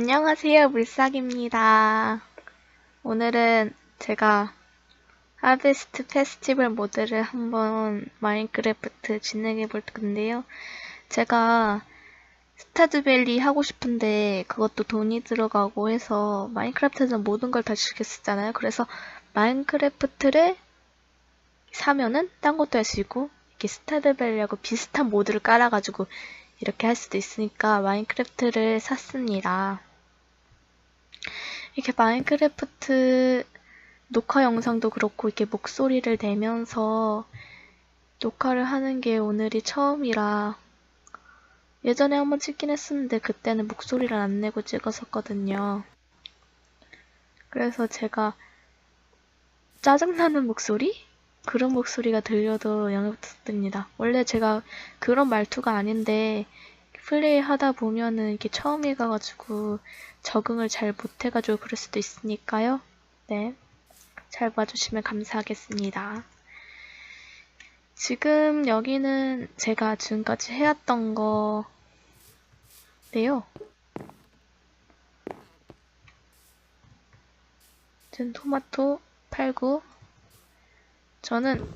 안녕하세요, 물싹입니다. 오늘은 제가 하베스트 페스티벌 모드를 한번 마인크래프트 진행해 볼 건데요. 제가 스타드밸리 하고 싶은데 그것도 돈이 들어가고 해서 마인크래프트에서 모든 걸다 시켰었잖아요. 그래서 마인크래프트를 사면은 딴 것도 할 수 있고 이렇게 스타드밸리하고 비슷한 모드를 깔아가지고 이렇게 할 수도 있으니까 마인크래프트를 샀습니다. 이렇게 마인크래프트 녹화 영상도 그렇고 이렇게 목소리를 내면서 녹화를 하는 게 오늘이 처음이라 예전에 한번 찍긴 했었는데 그때는 목소리를 안 내고 찍었었거든요. 그래서 제가 짜증나는 목소리? 그런 목소리가 들려도 영향 부탁드립니다. 원래 제가 그런 말투가 아닌데 플레이 하다 보면은 이게 처음이가가지고 적응을 잘 못해가지고 그럴 수도 있으니까요. 네. 잘 봐주시면 감사하겠습니다. 지금 여기는 제가 지금까지 해왔던 거인데요. 전 토마토 팔고 저는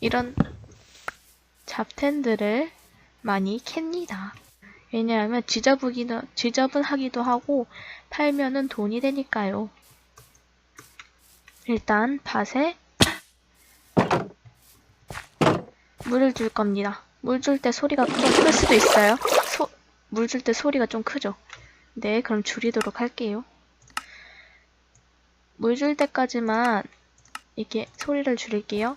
이런 잡텐들을 많이 캡니다. 왜냐하면 지저분하기도, 지저분하기도 하고 팔면은 돈이 되니까요. 일단 밭에 물을 줄 겁니다. 물 줄 때 소리가 좀 클 수도 있어요. 물 줄 때 소리가 좀 크죠. 네, 그럼 줄이도록 할게요. 물 줄 때까지만 이렇게 소리를 줄일게요.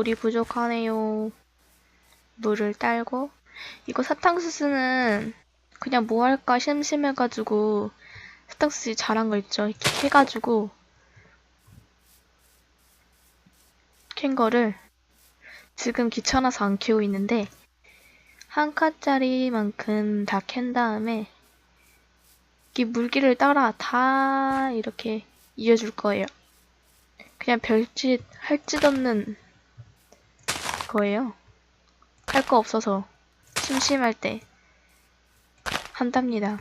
물이 부족하네요. 물을 딸고 이거 사탕수수는 그냥 뭐 할까 심심해가지고 사탕수수 잘한 거 있죠. 이렇게 해가지고 캔 거를 지금 귀찮아서 안 키우고 있는데 한 칸짜리만큼 다 캔 다음에 이 물기를 따라 다 이렇게 이어줄 거예요. 그냥 별짓 할 짓 없는 거예요. 할 거 없어서 심심할 때 한답니다.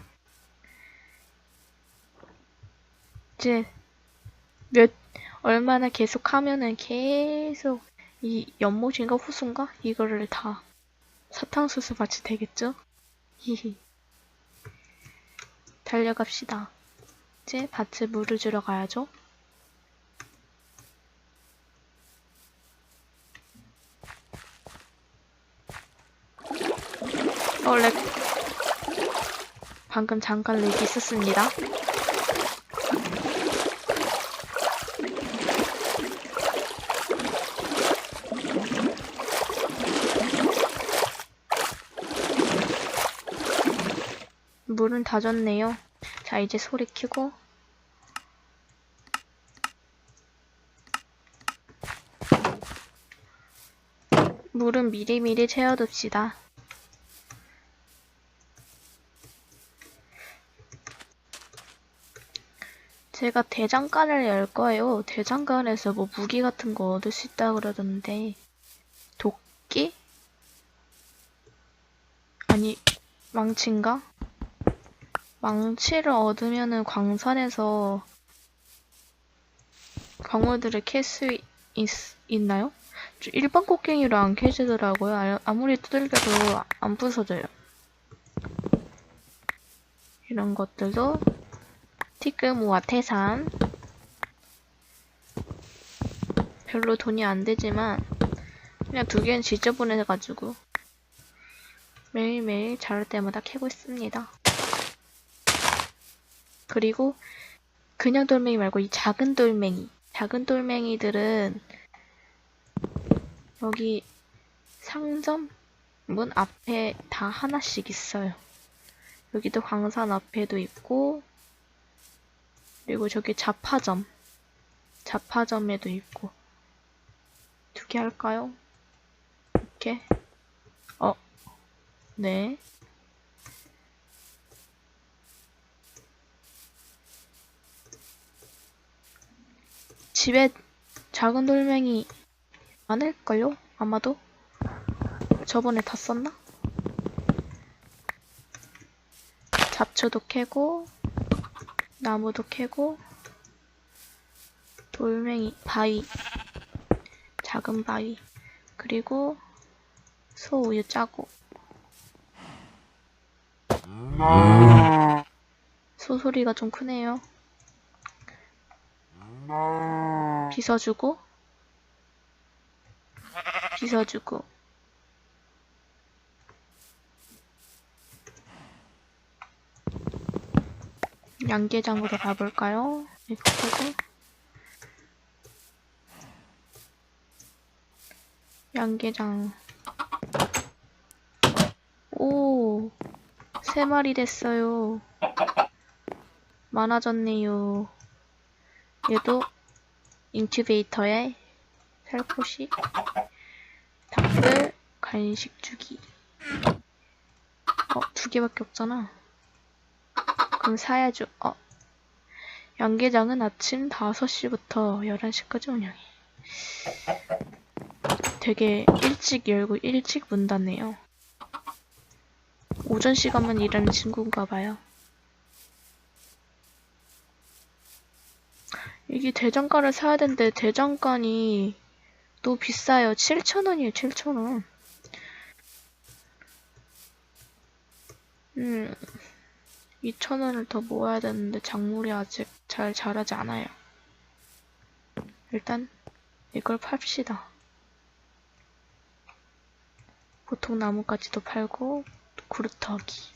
이제 몇 얼마나 계속 하면은 계속 이 연못인가 호수인가 이거를 다 사탕수수 같이 되겠죠? 히히 달려갑시다. 이제 밭에 물을 주러 가야죠. 원래 방금 잠깐 렉이 있었습니다. 물은 다 줬네요. 자, 이제 소리 켜고 물은 미리미리 채워둡시다. 제가 대장간을 열 거예요. 대장간에서 뭐 무기 같은 거 얻을 수 있다 그러던데 도끼? 아니 망치인가? 망치를 얻으면은 광산에서 광물들을 캘 수 있나요? 일반 곡괭이로 안 캐지더라고요. 아무리 두들겨도 안 부서져요. 이런 것들도 티끌모아 태산 별로 돈이 안 되지만 그냥 두 개는 지저분해가지고 매일매일 자랄 때마다 캐고 있습니다. 그리고 그냥 돌멩이 말고 이 작은 돌멩이 작은 돌멩이들은 여기 상점 문 앞에 다 하나씩 있어요. 여기도 광산 앞에도 있고, 그리고 저기 자파점. 자파점에도 있고. 두 개 할까요? 이렇게. 어, 네. 집에 작은 돌멩이 많을걸요? 아마도? 저번에 다 썼나? 잡초도 캐고, 나무도 캐고, 돌멩이, 바위, 작은 바위, 그리고 소 우유 짜고, 소 소리가 좀 크네요. 빗어주고, 빗어주고, 양계장으로 가볼까요? 이거 보고. 양계장. 오, 세 마리 됐어요. 많아졌네요. 얘도 인큐베이터에 살포시, 닭들, 간식 주기. 어, 두 개밖에 없잖아. 그럼 사야죠. 어. 양계장은 아침 5시부터 11시까지 운영해. 되게 일찍 열고 일찍 문 닫네요. 오전 시간만 일하는 친구인가 봐요. 이게 대장간을 사야 되는데 대장간이 또 비싸요. 7,000원이에요, 7,000원. 음, 2,000원을 더 모아야 되는데 작물이 아직 잘 자라지 않아요. 일단 이걸 팝시다. 보통 나무까지도 팔고 구루터기,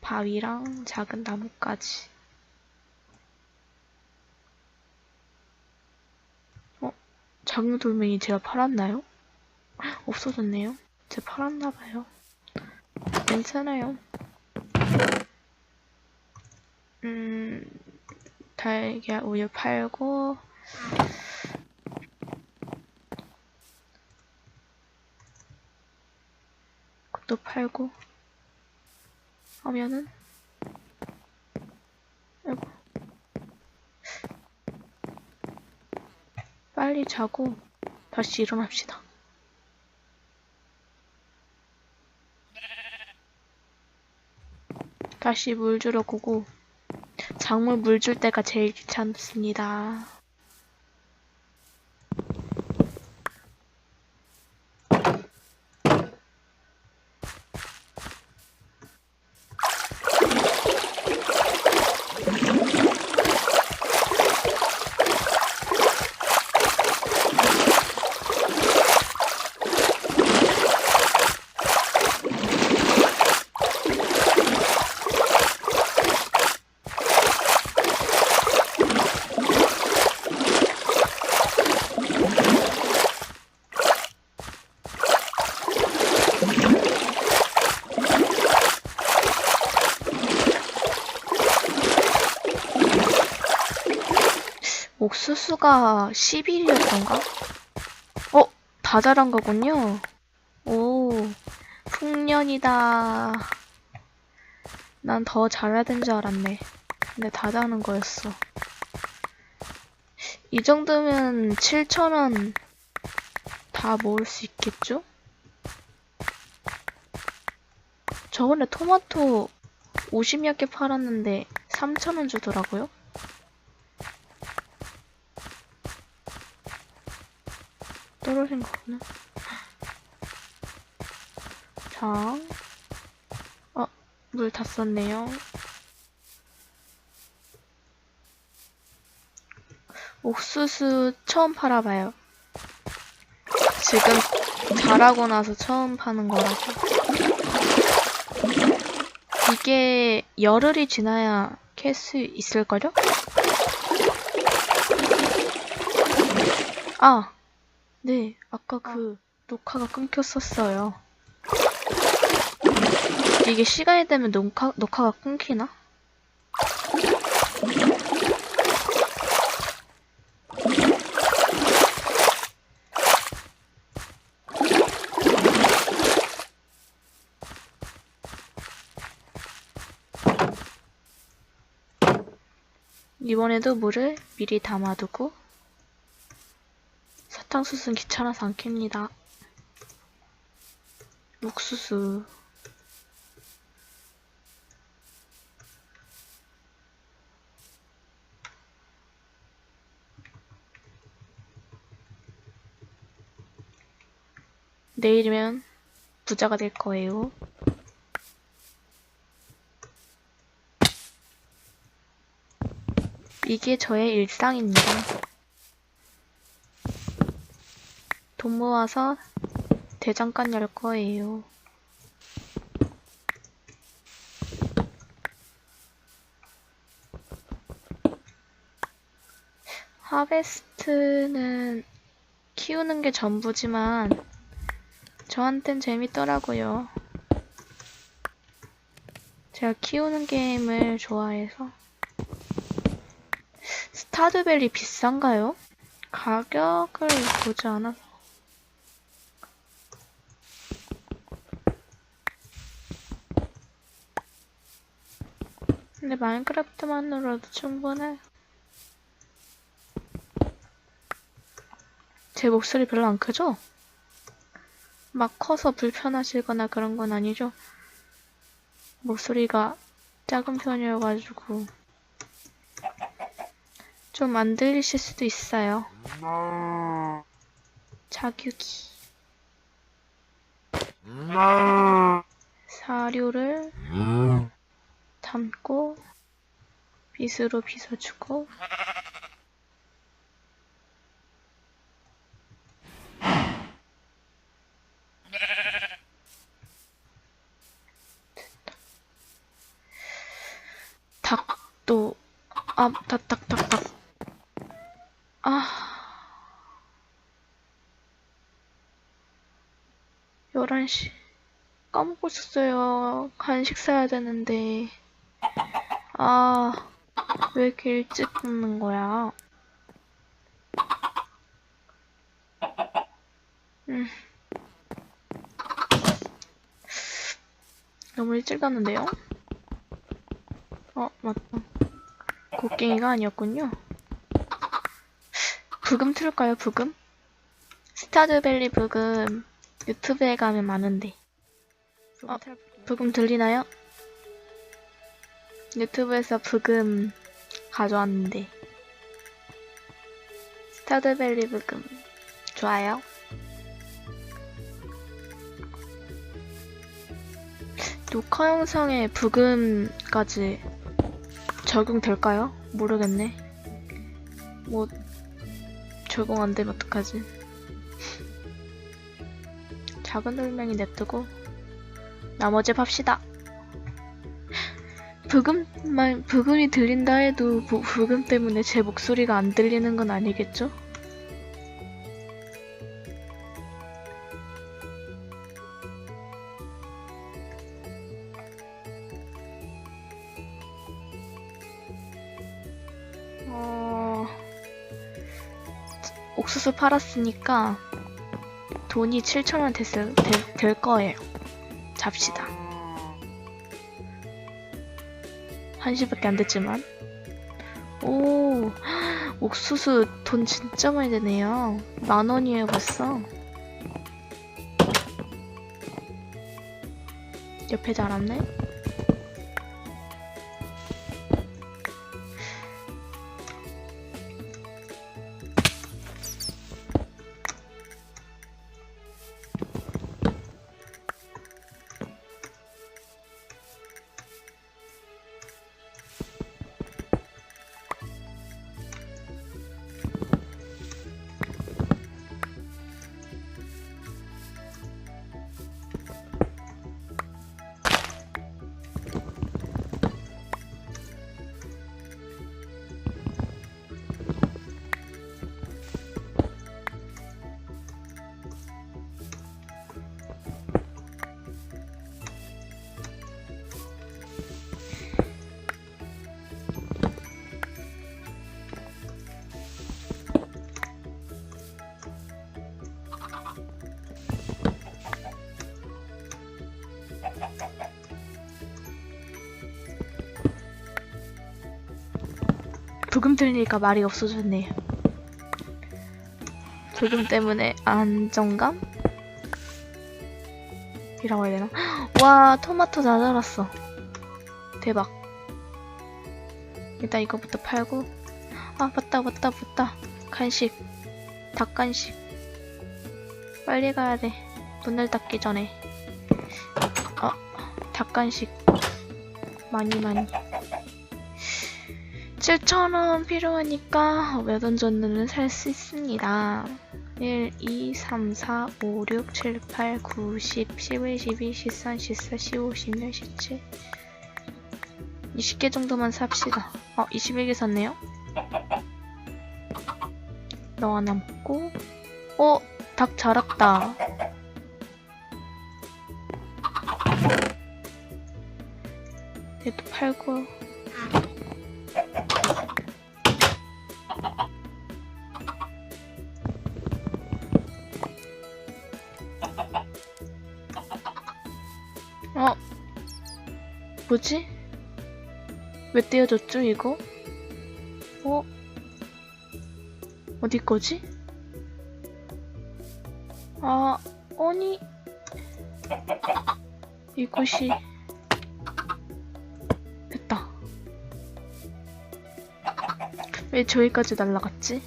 바위랑 작은 나무까지. 어? 작은 돌멩이 제가 팔았나요? 없어졌네요. 제가 팔았나봐요. 괜찮아요. 음, 달걀 우유 팔고, 그것도 팔고, 하면은, 아이고. 빨리 자고, 다시 일어납시다. 다시 물 주러 고고, 작물 물 줄 때가 제일 귀찮습니다. 옥 수수가 10일이었던가? 어, 다 자란 거군요. 오, 풍년이다. 난 더 자라야 된 줄 알았네. 근데 다 자는 거였어. 이 정도면 7,000원 다 모을 수 있겠죠? 저번에 토마토 50몇 개 팔았는데 3,000원 주더라고요. 떨어진 거구나. 자, 어, 물 다 썼네요. 옥수수 처음 팔아봐요. 지금 자라고 나서 처음 파는 거라서. 이게 열흘이 지나야 캘 수 있을걸요? 아, 네, 아까 그 녹화가 끊겼었어요. 이게 시간이 되면 녹화, 녹화가 끊기나? 이번에도 물을 미리 담아두고 사탕수수는 귀찮아서 안 캡니다. 옥수수 내일이면 부자가 될 거예요. 이게 저의 일상입니다. 돈 모아서 대장간 열 거예요. 하베스트는 키우는 게 전부지만 저한텐 재밌더라고요. 제가 키우는 게임을 좋아해서. 스타드벨이 비싼가요? 가격을 보지 않아서. 마인크래프트만으로도 충분해. 제 목소리 별로 안 크죠? 막 커서 불편하시거나 그런 건 아니죠? 목소리가 작은 편이어가지고 좀 안 들리실 수도 있어요. 자규기 사료를 담고 빗으로 빗어주고. 닭도 아 닭닭닭닭. 아. 11시. 까먹고 있었어요. 간식 사야 되는데. 아 왜 이렇게 일찍 먹는 거야 음 너무 일찍 갔는데요? 어, 맞다. 곡괭이가 아니었군요. 부금 틀까요, 부금? 스타드밸리 부금 유튜브에 가면 많은데. 어, 부금 들리나요? 유튜브에서 부금 가져왔는데. 스타드밸리 부금. 좋아요. 녹화 영상에 부금까지 적용될까요? 모르겠네. 뭐 적용 안 되면 어떡하지? 작은 돌멩이 냅두고 나머지 팝시다. 부금만 부금이 들린다 해도 부, 부금 때문에 제 목소리가 안 들리는 건 아니겠죠? 어... 옥수수 팔았으니까 돈이 7천원 됐을, 될, 될 거예요. 잡시다. 1시밖에 안 됐지만. 오, 옥수수 돈 진짜 많이 되네요. 만 원이에요, 벌써. 옆에 자랐네? 조금 들리니까 말이 없어졌네요. 조금 때문에 안정감? 이라고 해야 되나? 와, 토마토 다 자랐어. 대박. 일단 이거부터 팔고. 아, 맞다, 맞다, 맞다. 간식. 닭간식. 빨리 가야 돼. 문을 닫기 전에. 아, 닭간식. 많이, 많이. 7,000원 필요하니까 몇원 정도는 살수 있습니다. 1, 2, 3, 4, 5, 6, 7, 8, 9, 10, 11, 12, 13, 14, 15, 16, 17 20개 정도만 삽시다. 어, 21개 샀네요. 너 하나 먹고 어, 닭 자랐다. 얘도 팔고 뭐지? 왜 떼어졌죠, 이거? 어? 어디 거지? 아, 아니. 이것이. 됐다. 왜 저기까지 날라갔지?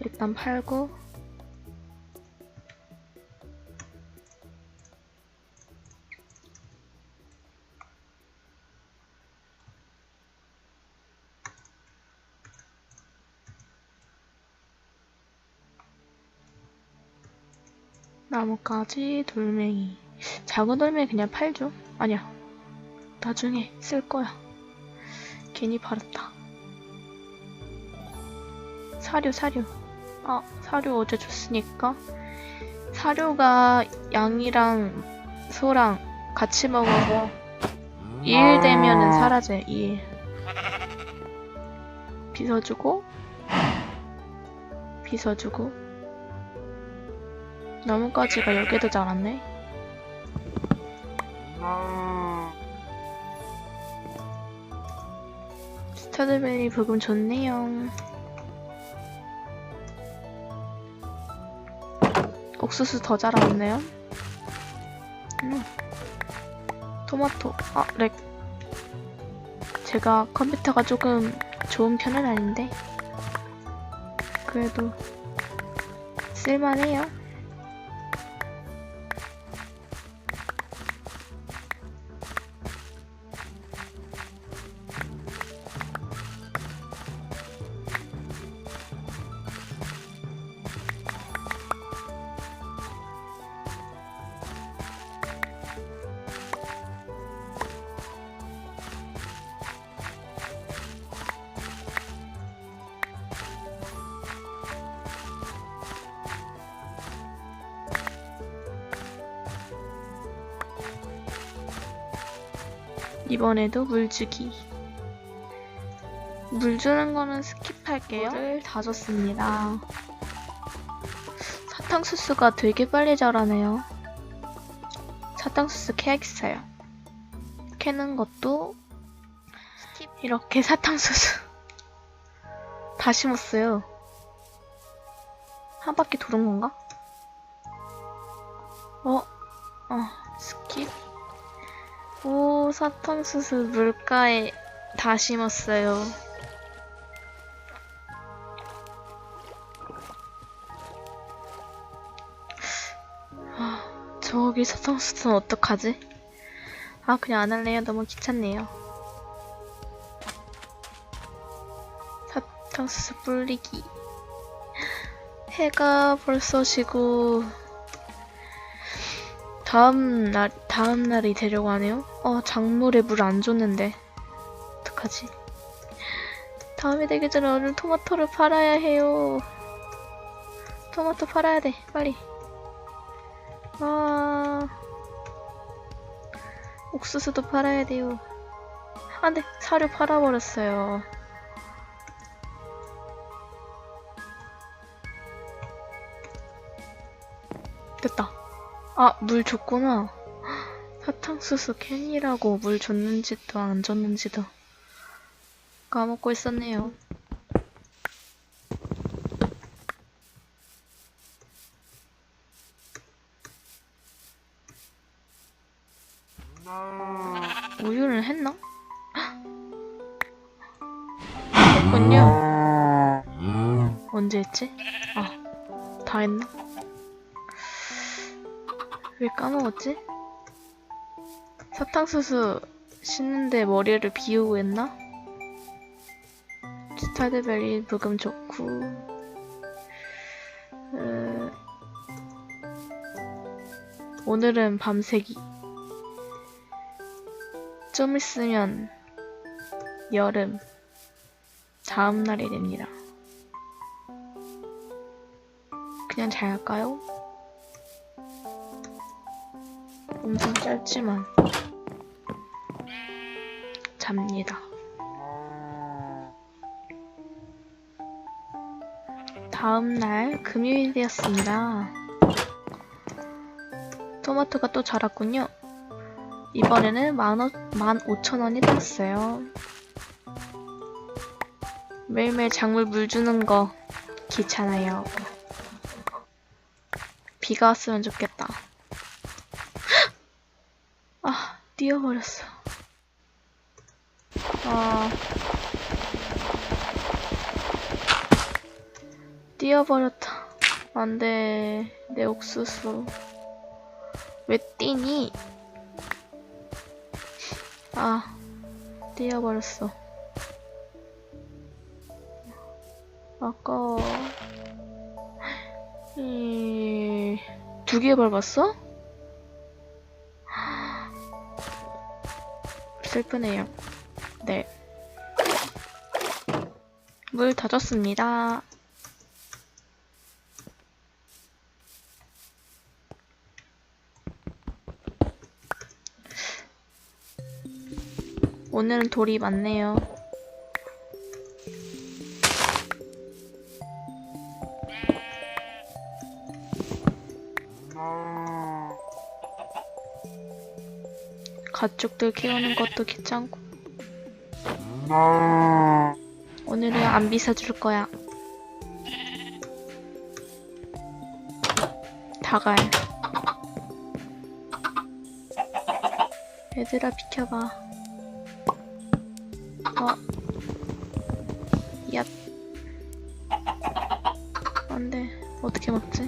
일단 팔고. 나뭇가지, 돌멩이. 작은 돌멩이 그냥 팔죠? 아니야. 나중에 쓸 거야. 괜히 팔았다. 사료, 사료. 아, 사료 어제 줬으니까. 사료가 양이랑 소랑 같이 먹어서 2일 되면은 사라져요, 2일. 빗어주고, 빗어주고. 나뭇가지가 여기도 자랐네. 스타드베리 부금 좋네요. 옥수수 더 자라왔네요. 음. 토마토. 아, 렉. 제가 컴퓨터가 조금 좋은 편은 아닌데. 그래도 쓸만해요. 이번에도 물 주기. 물 주는 거는 스킵할게요. 물을 다 줬습니다. 사탕수수가 되게 빨리 자라네요. 사탕수수 캐야겠어요. 캐는 것도 이렇게 사탕수수 다 심었어요. 한 바퀴 도는 건가? 어? 어, 스킵. 오, 사탕수수 물가에 다 심었어요. 아, 저기 사탕수수는 어떡하지? 아, 그냥 안 할래요. 너무 귀찮네요. 사탕수수 불리기. 해가 벌써 지고 다음 날 다음 날이 되려고 하네요. 어 작물에 물 안 줬는데 어떡하지? 다음이 되기 전에 오늘 토마토를 팔아야 해요. 토마토 팔아야 돼 빨리. 아 옥수수도 팔아야 돼요. 안돼 사료 팔아버렸어요. 아, 물 줬구나. 사탕수수 캔이라고 물 줬는지도 안 줬는지도 까먹고 있었네요. 우유를 했나? 했군요. 언제 했지? 왜 까먹었지? 사탕수수 씻는데 머리를 비우고 했나? 스타드베리 묵음 좋고 어, 오늘은 밤새기 좀 있으면 여름 다음 날이 됩니다. 그냥 잘까요? 엄청 짧지만 잡니다. 다음 날 금요일이었습니다. 토마토가 또 자랐군요. 이번에는 만, 오, 만 오천 원이 들었어요. 매일매일 작물 물 주는 거 귀찮아요. 비가 왔으면 좋겠다. 아, 뛰어버렸어. 아. 뛰어버렸다. 안 돼. 내 옥수수. 왜 뛰니? 아, 뛰어버렸어. 아까워. 이... 두개 밟았어? 슬프네요. 네. 물다 줬습니다. 오늘은 돌이 많네요. 가축들 키우는 것도 귀찮고. 오늘은 안 빗어줄 거야. 다갈. 얘들아 비켜봐. 어. 야. 안 돼. 어떻게 먹지?